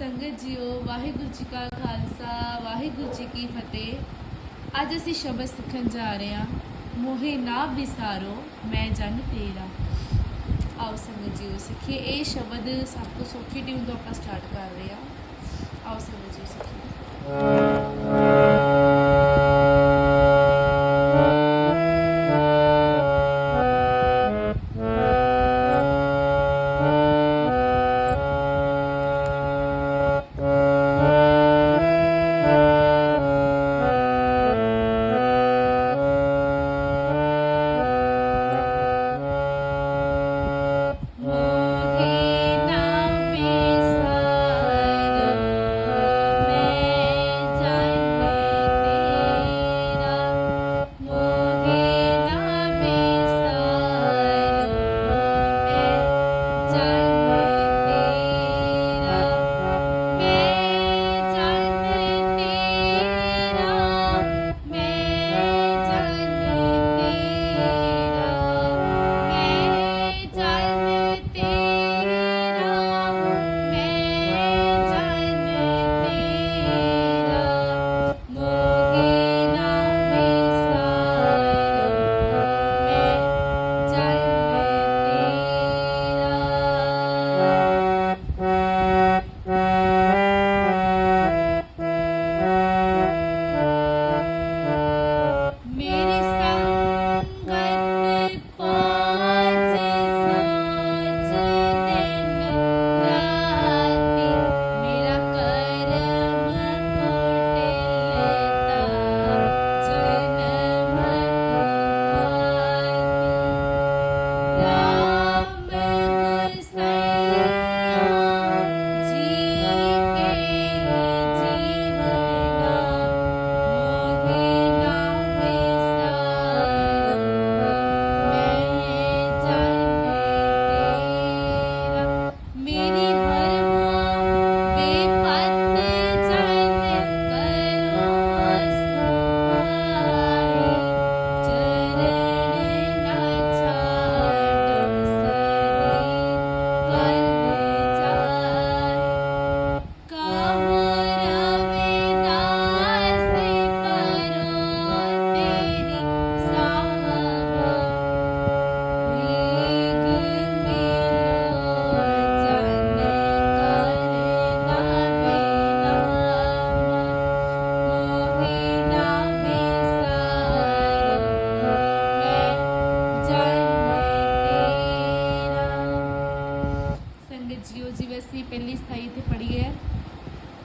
ਸੰਗਤ ਜੀਓ, ਵਾਹਿਗੁਰੂ ਜੀ ਕਾ ਖਾਲਸਾ, ਵਾਹਿਗੁਰੂ ਜੀ ਕੀ ਫਤਿਹ। ਅੱਜ ਅਸੀਂ ਸ਼ਬਦ ਸਿੱਖਣ ਜਾ ਰਹੇ ਹਾਂ, ਮੋਹੇ ਨਾ ਵਿਸਾਰੋ ਮੈਂ ਜਨ ਤੇਰਾ। ਆਓ ਸੰਗਤ ਜੀਓ, ਸਿੱਖੀਏ। ਇਹ ਸ਼ਬਦ ਸਭ ਤੋਂ ਸੌਖੀ ਟਿਊਨ ਤੋਂ ਆਪਾਂ ਸਟਾਰਟ ਕਰ ਰਹੇ ਹਾਂ। ਆਓ ਸੰਗਤ ਜੀਓ, ਸਿੱਖੀਏ।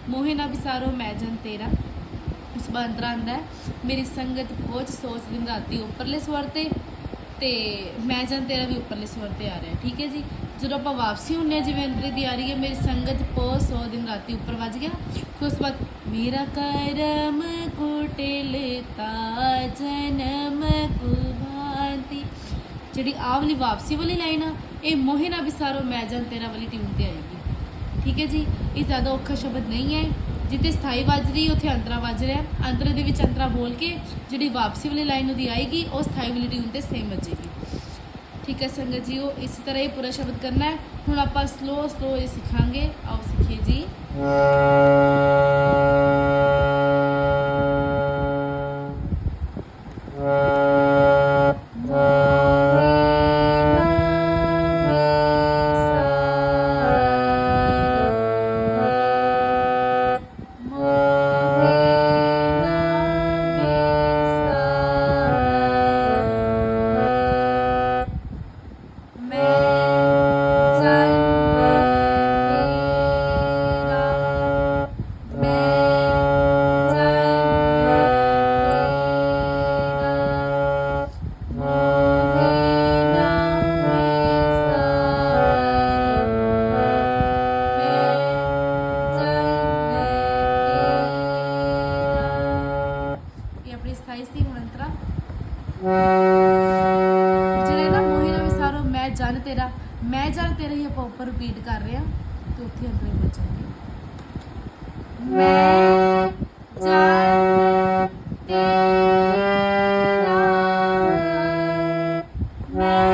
ਮੋਹੇ ਨਾ ਵਿਸਾਰੋ ਮੈਂ ਜਨ ਤੇਰਾ। ਉਸ ਬੰਦਰ ਆਂਦਾ ਹੈ ਮੇਰੀ ਸੰਗਤ ਪਹੁੰਚ ਸੋਚ ਦਿਨ ਰਾਤੀ ਉੱਪਰਲੇ ਸਵਰ ਤੇ ਤੇ ਮੈਂ ਜਨ ਤੇਰਾ ਵੀ ਉੱਪਰਲੇ ਸਵਰ ਤੇ ਆ ਰਿਹਾ ਠੀਕ ਹੈ ਜੀ? ਜਦੋਂ ਆਪਾਂ ਵਾਪਸੀ ਹੁੰਨੇ ਹਾਂ, ਜਿਵੇਂ ਅੰਦਰੇ ਦੀ ਆ ਰਹੀ ਹੈ ਮੇਰੀ ਸੰਗਤ ਪਹੁੰਚ ਸੋ ਦਿਨ ਰਾਤੀ ਉੱਪਰ ਵੱਜ ਗਿਆ। ਫਿਰ ਉਸ ਤੋਂ ਬਾਅਦ ਮੇਰਾ ਕਰਮ ਕੁਟਿਲ ਤਾ ਜਨਮ ਕੁਭਾਂਤੀ ਜਿਹੜੀ ਆਹ ਵਾਲੀ ਵਾਪਸੀ ਵਾਲੀ ਲਾਈਨ ਆ ਇਹ ਮੋਹੇ ਨਾ ਵਿਸਾਰੋ ਮੈਂ ਜਨ ਤੇਰਾ ਵਾਲੀ ਟਿਊਨ ਤੇ ਆਏਗੀ। ਠੀਕ ਹੈ ਜੀ? ਇਹ ਜ਼ਿਆਦਾ ਔਖਾ ਸ਼ਬਦ ਨਹੀਂ ਹੈ। ਜਿੱਥੇ ਸਥਾਈ ਵੱਜ ਰਹੀ, ਉੱਥੇ ਅੰਤਰਾ ਵੱਜ ਰਿਹਾ ਅੰਤਰੇ ਦੇ ਵਿੱਚ ਅੰਤਰਾ ਬੋਲ ਕੇ ਜਿਹੜੀ ਵਾਪਸੀ ਵਾਲੀ ਲਾਈਨ ਉਹਦੀ ਆਏਗੀ, ਉਹ ਸਥਾਈ ਵਾਲੀ ਟਿਊਨ ਤੇ ਸੇਮ ਵੱਜੇਗੀ। ਠੀਕ ਹੈ ਸੰਗਤ ਜੀਓ ਇਸੇ ਤਰ੍ਹਾਂ ਇਹ ਪੂਰਾ ਸ਼ਬਦ ਕਰਨਾ ਹੈ। ਹੁਣ ਆਪਾਂ ਸਲੋ ਸਲੋ ਇਹ ਸਿੱਖਾਂਗੇ। ਆਓ ਸਿੱਖੀਏ ਜੀ। ਤੇਰਾ ਮੈਂ ਜਨ ਤੇਰਾ ਹੀ ਆਪਾਂ ਉੱਪਰ ਰਿਪੀਟ ਕਰ ਰਹੇ ਹਾਂ ਤੇ ਉੱਥੇ ਅੰਦਰ ਹੀ ਬਚਾਂਗੇ ਮੈਂ ਜਨ ਤੇਰਾ ਮੈਂ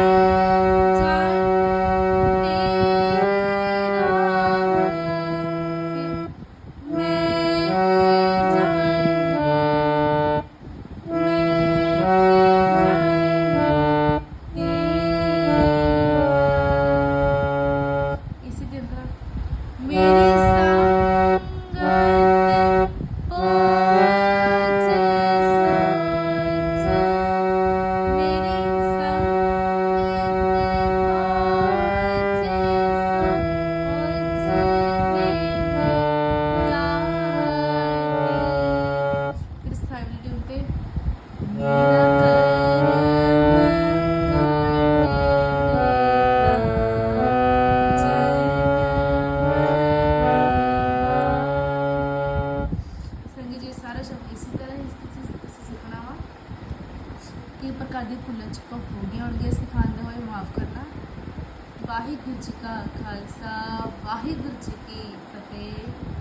ਕਈ ਪ੍ਰਕਾਰ ਦੀ ਭੁੱਲਾਂ ਚੁੱਕਾਂ ਹੋ ਗਈਆਂ ਹੋਣਗੀਆਂ ਸਿਖਾਉਂਦੇ ਹੋਏ ਮਾਫ ਕਰਨਾ। ਵਾਹਿਗੁਰੂ ਜੀ ਕਾ ਖਾਲਸਾ, ਵਾਹਿਗੁਰੂ ਜੀ ਕੀ ਫਤਿਹ।